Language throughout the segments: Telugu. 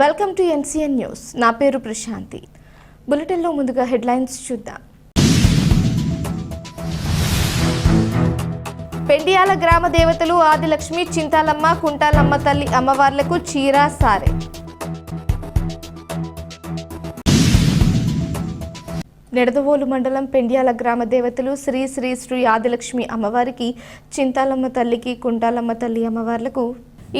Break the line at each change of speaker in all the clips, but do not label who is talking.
వెల్కమ్ టు ఎన్సీఎన్ న్యూస్ నా పేరు ప్రశాంతి. బులెటిన్లో ముందుగా హెడ్లైన్స్ చూద్దాం. పెండియాల గ్రామ దేవతలు ఆదిలక్ష్మి చింతాలమ్మ కుంటాలమ్మ తల్లి అమ్మవార్లకు చీరా సారె. నిడదవోలు మండలం పెండియాల గ్రామ దేవతలు శ్రీ శ్రీ శ్రీ ఆదిలక్ష్మి అమ్మవారికి చింతాలమ్మ తల్లికి కుంటాలమ్మ తల్లి అమ్మవార్లకు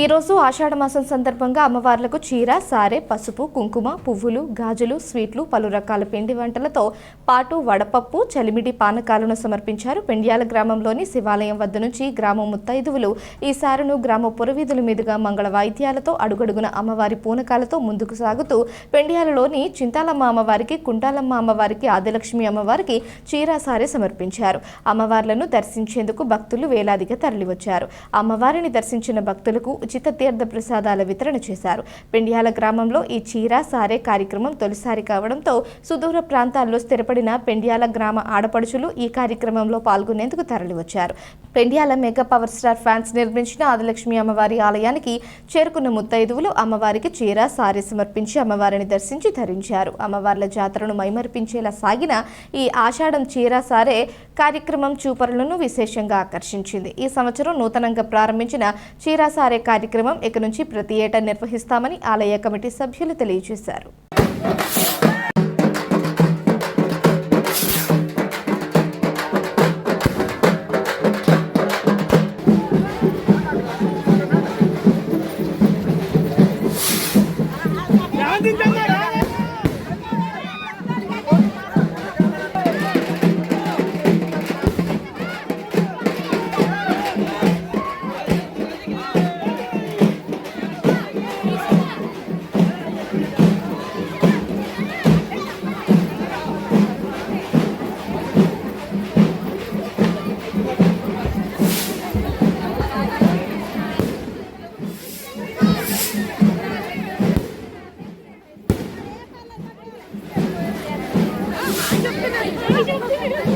ఈరోజు ఆషాఢ మాసం సందర్భంగా అమ్మవార్లకు చీర సారె పసుపు కుంకుమ పువ్వులు గాజులు స్వీట్లు పలు రకాల పిండి వంటలతో పాటు వడపప్పు చలిమిడి పానకాలను సమర్పించారు. పెండ్యాల గ్రామంలోని శివాలయం వద్ద నుంచి గ్రామ ముత్తైదువులు ఈ సారెను గ్రామ పురవీధుల మీదుగా మంగళ వాయిద్యాలతో అడుగడుగున అమ్మవారి పూనకాలతో ముందుకు సాగుతూ పెండ్యాలలోని చింతాలమ్మ అమ్మవారికి కుంటాలమ్మ అమ్మవారికి ఆదిలక్ష్మి అమ్మవారికి చీర సారే సమర్పించారు. అమ్మవార్లను దర్శించేందుకు భక్తులు వేలాదిగా తరలివచ్చారు. అమ్మవారిని దర్శించిన భక్తులకు ఉచిత తీర్థ ప్రసాదాల వితరణ చేశారు. పెండ్యాల గ్రామంలో ఈ చీర సారే కార్యక్రమం తొలిసారి కావడంతో సుదూర ప్రాంతాల్లో స్థిరపడిన పెండ్యాల గ్రామ ఆడపడుచులు ఈ కార్యక్రమంలో పాల్గొనేందుకు తరలివచ్చారు. Pendiyala mega power star fans నిర్మించిన ఆదిలక్ష్మి అమ్మవారి ఆలయానికి చేరుకున్న ముత్తైదువులు అమ్మవారికి చీర సారీ సమర్పించి అమ్మవారిని దర్శించి ధరించారు. అమ్మవార్ల జాతరను మైమర్పించేలా సాగిన ఈ ఆషాఢం చీర సారే కార్యక్రమం చూపరులను విశేషంగా ఆకర్షించింది. ఈ సంవత్సరం నూతనంగా ప్రారంభించిన చీరాసారే కార్యక్రమం ఇక నుంచి ప్రతి ఏటా నిర్వహిస్తామని ఆలయ కమిటీ సభ్యులు తెలియజేశారు.
이게무 슨?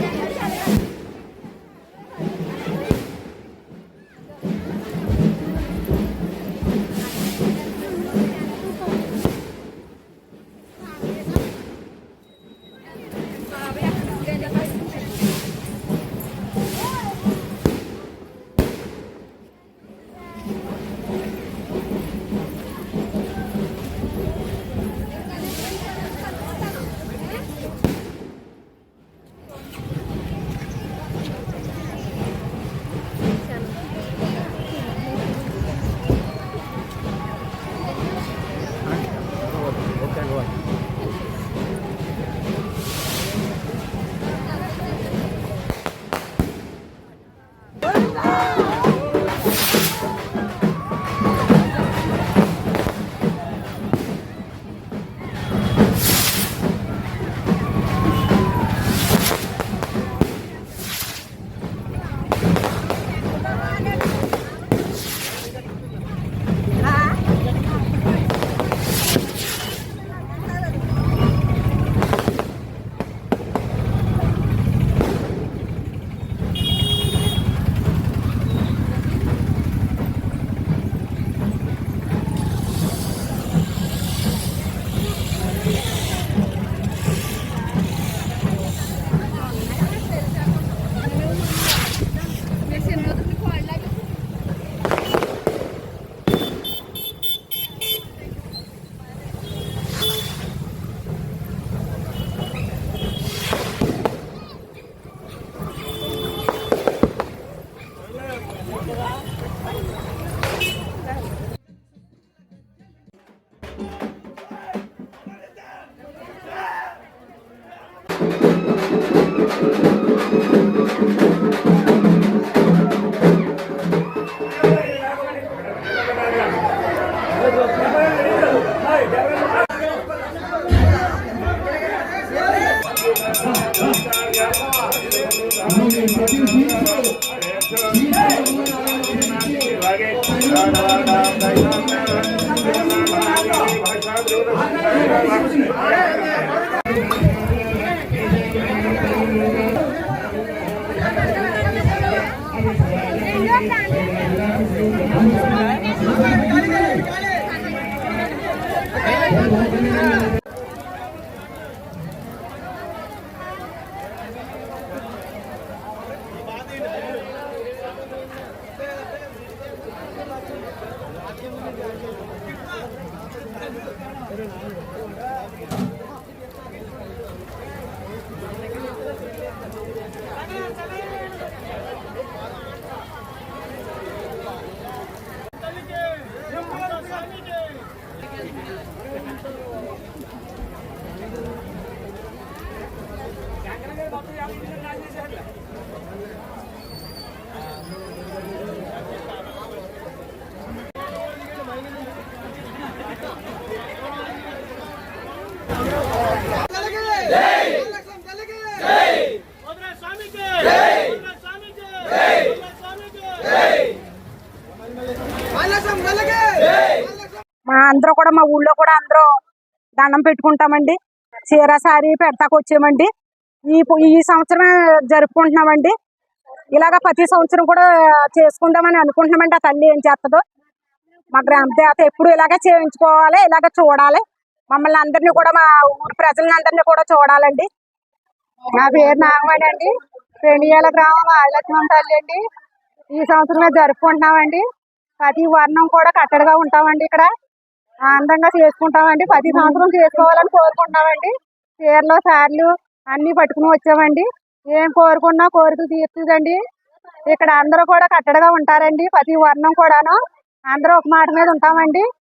Thank you.
그래 나는 అందరూ కూడా మా ఊళ్ళో కూడా అందరూ దండం పెట్టుకుంటామండి. చీర సారి పెడతాకొచ్చామండి ఈ ఈ సంవత్సరమే జరుపుకుంటున్నామండి. ఇలాగ ప్రతి సంవత్సరం కూడా చేసుకుందామని అనుకుంటున్నామండి ఆ తల్లి ఏం చేస్తుందో మా గ్రామ దేవత ఎప్పుడు ఇలాగే చేయించుకోవాలి ఇలాగ చూడాలి. మమ్మల్ని అందరినీ కూడా మా ఊరు ప్రజలని కూడా చూడాలండి. నా పేరు నాగమణి అండి. పెండియాల గ్రామం ఆదిలక్ష్మణ తల్లి అండి. ఈ సంవత్సరమే జరుపుకుంటున్నామండి. ప్రతి వర్ణం కూడా కట్టడిగా ఉంటామండి ఇక్కడ. ఆనందంగా చేసుకుంటామండి. ప్రతి సంవత్సరం చేసుకోవాలని కోరుకుంటామండి చీరలు సార్లు అన్ని పట్టుకుని వచ్చామండి. ఏం కోరుకున్నా కోరికలు తీర్చుదండి. ఇక్కడ అందరూ కూడా కట్టడగా ఉంటారండి. ప్రతి వర్ణం కూడాను అందరూ ఒక మాట మీద ఉంటామండి.